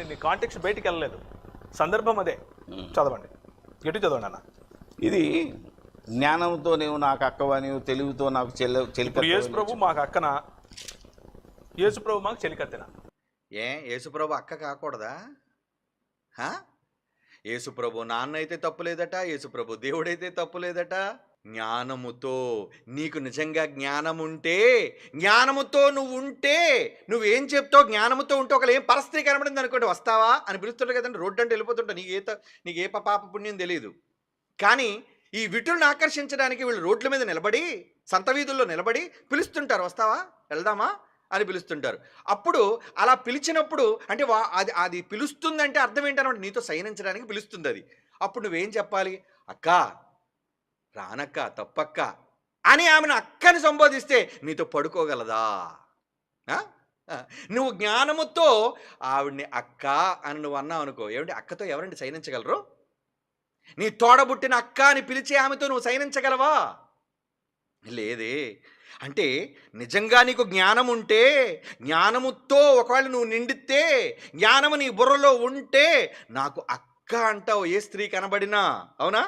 నేను కాంటెక్స్ట్ బయటికి వెళ్ళలేదు. సందర్భం అదే. చదవండి. ఎటు చదవండి అన్న? ఇది జ్ఞానంతో నీవు నాకు అక్కవని తెలివితో నాకు చెల్లె ఇప్పుడు యేసు చెలిక ప్రభు మాకు అక్కన? యేసు ప్రభు మాకు చెలికత్తెన? ఏ యేసుప్రభు అక్క కాకూడదా? హా? యేసుప్రభు నాన్న అయితే తప్పు లేదట యేసుప్రభు దేవుడైతే తప్పు లేదట జ్ఞానముతో నీకు నిజంగా జ్ఞానం ఉంటే జ్ఞానముతో నువ్వు ఉంటే నువ్వేం చెప్తావు? జ్ఞానముతో ఉంటే ఒకళ్ళు ఏం పరిస్థితి కనబడింది అనుకోండి వస్తావా? అని పిలుస్తుంటారు కదండి. రోడ్డు అంటే వెళ్ళిపోతుంటా నీకు ఏ నీకు ఏ పాప పుణ్యం తెలియదు కానీ ఈ విటులను ఆకర్షించడానికి వీళ్ళు రోడ్ల మీద నిలబడి సంత వీధుల్లో నిలబడి పిలుస్తుంటారు. వస్తావా? వెళ్దామా? అని పిలుస్తుంటారు. అప్పుడు అలా పిలిచినప్పుడు అంటే వా అది అది పిలుస్తుందంటే అర్థం ఏంటనమాట? నీతో సైనించడానికి పిలుస్తుంది అది. అప్పుడు నువ్వేం చెప్పాలి? అక్క రానక్క తప్పక్క అని ఆమెను అక్కని సంబోధిస్తే నీతో పడుకోగలదా? నువ్వు జ్ఞానముతో ఆవిడ్ని అక్క అని నువ్వు అన్నావు అనుకో ఏమిటి అక్కతో ఎవరండి సైనించగలరు? నీ తోడబుట్టిన అక్క అని పిలిచే ఆమెతో నువ్వు సైనించగలవా? లేదే అంటే నిజంగా నీకు జ్ఞానం ఉంటే జ్ఞానముతో ఒకవేళ నువ్వు నిండితే జ్ఞానము నీ బుర్రలో ఉంటే నాకు అక్క అంటావు ఏ స్త్రీ కనబడినా అవునా?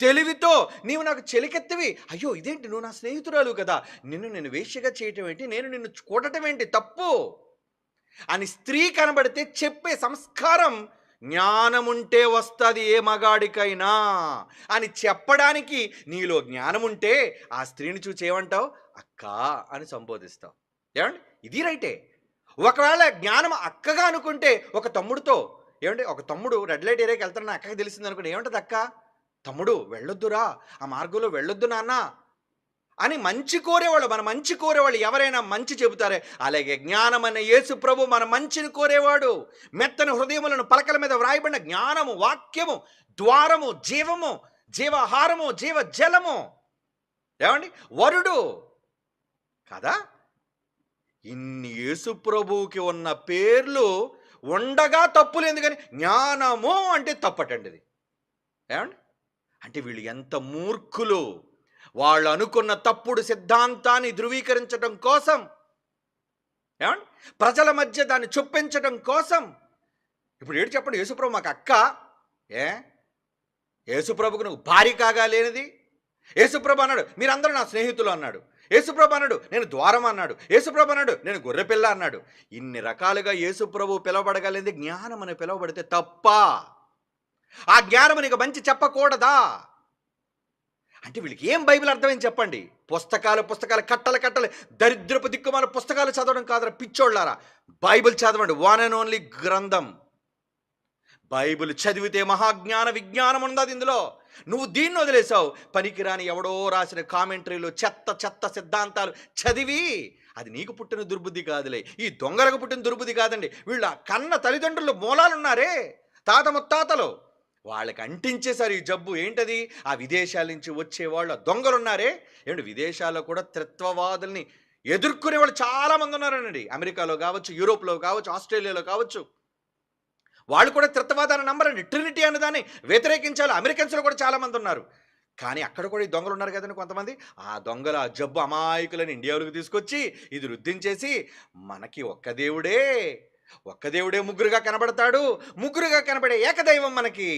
తెలివితో నీవు నాకు చెలికెత్తవి. అయ్యో ఇదేంటి? నువ్వు నా స్నేహితురాలు కదా. నిన్ను నేను వేష్యగా చేయటం ఏంటి? నేను నిన్ను కూడటం ఏంటి? తప్పు. అని స్త్రీ కనబడితే చెప్పే సంస్కారం జ్ఞానముంటే వస్తుంది ఏ మగాడికైనా. అని చెప్పడానికి నీలో జ్ఞానముంటే ఆ స్త్రీని చూసి ఏమంటావు? అక్క అని సంబోధిస్తావు. ఏమండి? ఇది రైటే. ఒకవేళ జ్ఞానం అక్కగా అనుకుంటే ఒక తమ్ముడితో ఏమంటే ఒక తమ్ముడు రెడ్ లైట్ ఏరియాకి వెళ్తానని అక్కకి తెలిసింది అనుకుంటే ఏమంటుంది అక్క? తమ్ముడు వెళ్ళొద్దురా. ఆ మార్గంలో వెళ్ళొద్దు నాన్న. అని మంచి కోరేవాళ్ళు మన మంచి కోరేవాళ్ళు ఎవరైనా మంచి చెబుతారే. అలాగే జ్ఞానం అనే యేసు ప్రభు మన మంచిని కోరేవాడు. మెత్తని హృదయములను పలకల మీద వ్రాయబడిన జ్ఞానము వాక్యము ద్వారము జీవము జీవాహారము జీవ జలము ఏమండి? వరుడు. కదా? ఇన్ని యేసు ప్రభువుకి ఉన్న పేర్లు ఉండగా తప్పులేదు కానీ జ్ఞానము అంటే తప్పటండి ఇది ఏమండి? అంటే వీళ్ళు ఎంత మూర్ఖులు. వాళ్ళు అనుకున్న తప్పుడు సిద్ధాంతాన్ని ధృవీకరించడం కోసం. ఏమండి? ప్రజల మధ్య దాన్ని చొప్పించడం కోసం. ఇప్పుడు ఏడు చెప్పండి యేసుప్రభు మాకు అక్క. ఏ? యేసుప్రభుకు నువ్వు భార్య కాగా లేనిది? యేసుప్రభు అన్నాడు మీరందరూ నా స్నేహితులు అన్నాడు. యేసుప్రభు అన్నాడు నేను ద్వారం అన్నాడు. యేసుప్రభు అన్నాడు నేను గొర్రెపిల్ల అన్నాడు. ఇన్ని రకాలుగా యేసుప్రభు పిలవబడగలిగింది జ్ఞానం అని పిలవబడితే తప్ప ఆ జ్ఞానం నీకు మంచి చెప్పకూడదా? అంటే వీళ్ళకి ఏం బైబిల్ అర్థమైంది చెప్పండి? పుస్తకాలు పుస్తకాలు కట్టలు కట్టలు దరిద్రపు దిక్కుమాల పుస్తకాలు చదవడం కాదురా పిచ్చోళ్ళారా. బైబిల్ చదవండి వన్ అండ్ ఓన్లీ గ్రంథం. బైబిల్ చదివితే మహాజ్ఞాన విజ్ఞానం ఉన్నది ఇందులో. నువ్వు దీన్ని వదిలేసావు పనికిరాని ఎవడో రాసిన కామెంటరీలు చెత్త చెత్త సిద్ధాంతాలు చదివి అది నీకు పుట్టిన దుర్బుద్ధి కాదులే. ఈ దొంగలకు పుట్టిన దుర్బుద్ధి కాదండి. వీళ్ళ కన్న తల్లిదండ్రులు మూలాలు ఉన్నారే తాత ముత్తాతలు. వాళ్ళకి అంటించేశారు ఈ జబ్బు. ఏంటది? ఆ విదేశాల నుంచి వచ్చేవాళ్ళు ఆ దొంగలున్నారే? ఏమిటి విదేశాల్లో కూడా త్రిత్వవాదుల్ని ఎదుర్కొనే వాళ్ళు చాలామంది ఉన్నారండి అమెరికాలో కావచ్చు యూరోప్లో కావచ్చు ఆస్ట్రేలియాలో కావచ్చు. వాళ్ళు కూడా త్రిత్వవాదాన్ని నమ్మరండి. ట్రినిటీ అనే దాన్ని వ్యతిరేకించాలి. అమెరికన్స్లో కూడా చాలామంది ఉన్నారు. కానీ అక్కడ కూడా ఈ దొంగలు ఉన్నారు కదండి కొంతమంది. ఆ దొంగల ఆ జబ్బు అమాయకులను ఇండియాలోకి తీసుకొచ్చి ఇది రుద్దించేసి మనకి ఒక్క దేవుడే ఒక్క దేవుడే ముగ్గురుగా కనబడతాడు ముగ్గురుగా కనబడే ఏకదైవం మనకి.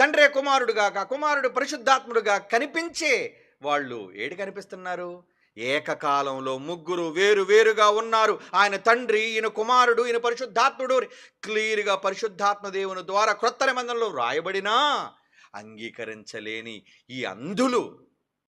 తండ్రే కుమారుడుగాక కుమారుడు పరిశుద్ధాత్ముడుగా కనిపించే వాళ్ళు ఏడు కనిపిస్తున్నారు? ఏకకాలంలో ముగ్గురు వేరు వేరుగా ఉన్నారు. ఆయన తండ్రి ఈయన కుమారుడు ఈయన పరిశుద్ధాత్ముడు. క్లియర్గా పరిశుద్ధాత్మ దేవుని ద్వారా క్రొత్త నిబంధనలో రాయబడినా అంగీకరించలేని ఈ అంధులు